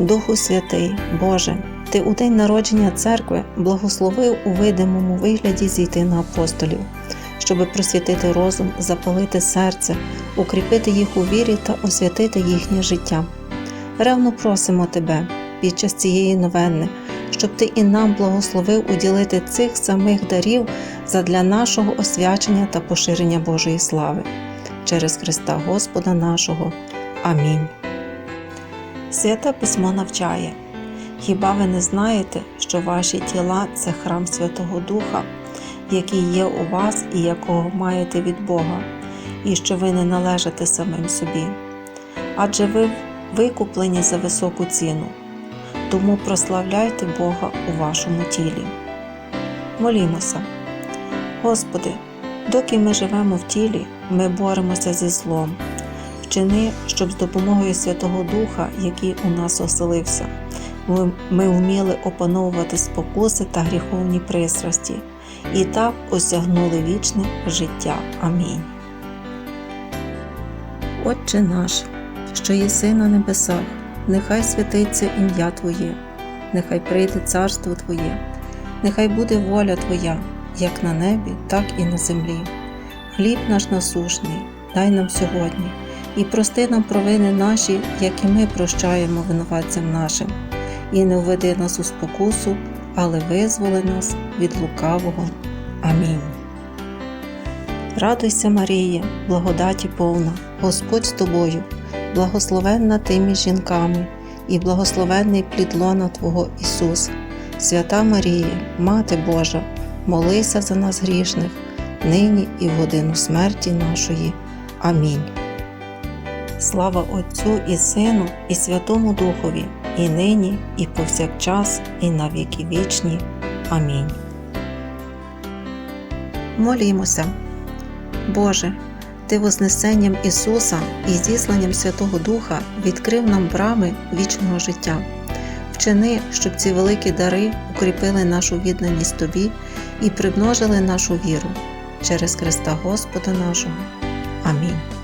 Духу Святий, Боже, Ти у день народження церкви благословив у видимому вигляді зійти на апостолів, щоби просвітити розум, запалити серце, укріпити їх у вірі та освятити їхнє життя. Ревно просимо Тебе під час цієї новенни, щоб Ти і нам благословив уділити цих самих дарів задля нашого освячення та поширення Божої слави. Через Христа Господа нашого. Амінь. Святе письмо навчає. Хіба ви не знаєте, що ваші тіла це храм Святого Духа, який є у вас і якого маєте від Бога, і що ви не належите самим собі? Адже ви викуплені за високу ціну, тому прославляйте Бога у вашому тілі. Молімося. Господи, доки ми живемо в тілі, ми боремося зі злом. Вчини, щоб з допомогою Святого Духа, який у нас оселився, ми вміли опановувати спокуси та гріховні пристрасті і так осягнули вічне життя. Амінь. Отче наш, що єси на небесах, нехай святиться ім'я Твоє, нехай прийде царство Твоє, нехай буде воля Твоя, як на небі, так і на землі. Хліб наш насушний, дай нам сьогодні, і прости нам провини наші, як і ми прощаємо винуватцям нашим, і не введи нас у спокусу, але визволи нас від лукавого. Амінь. Радуйся, Марія, благодаті повна, Господь з тобою, благословенна ти між жінками, і благословенний плід лона Твого Ісус. Свята Марія, Мати Божа, молися за нас грішних, нині і в годину смерті нашої. Амінь. Слава Отцю і Сину, і Святому Духові, і нині, і повсякчас, і на віки вічні. Амінь. Молімося. Боже, Ти Вознесенням Ісуса і зісланням Святого Духа відкрив нам брами вічного життя. Вчини, щоб ці великі дари укріпили нашу відданість Тобі і примножили нашу віру через Христа Господа нашого. Амінь.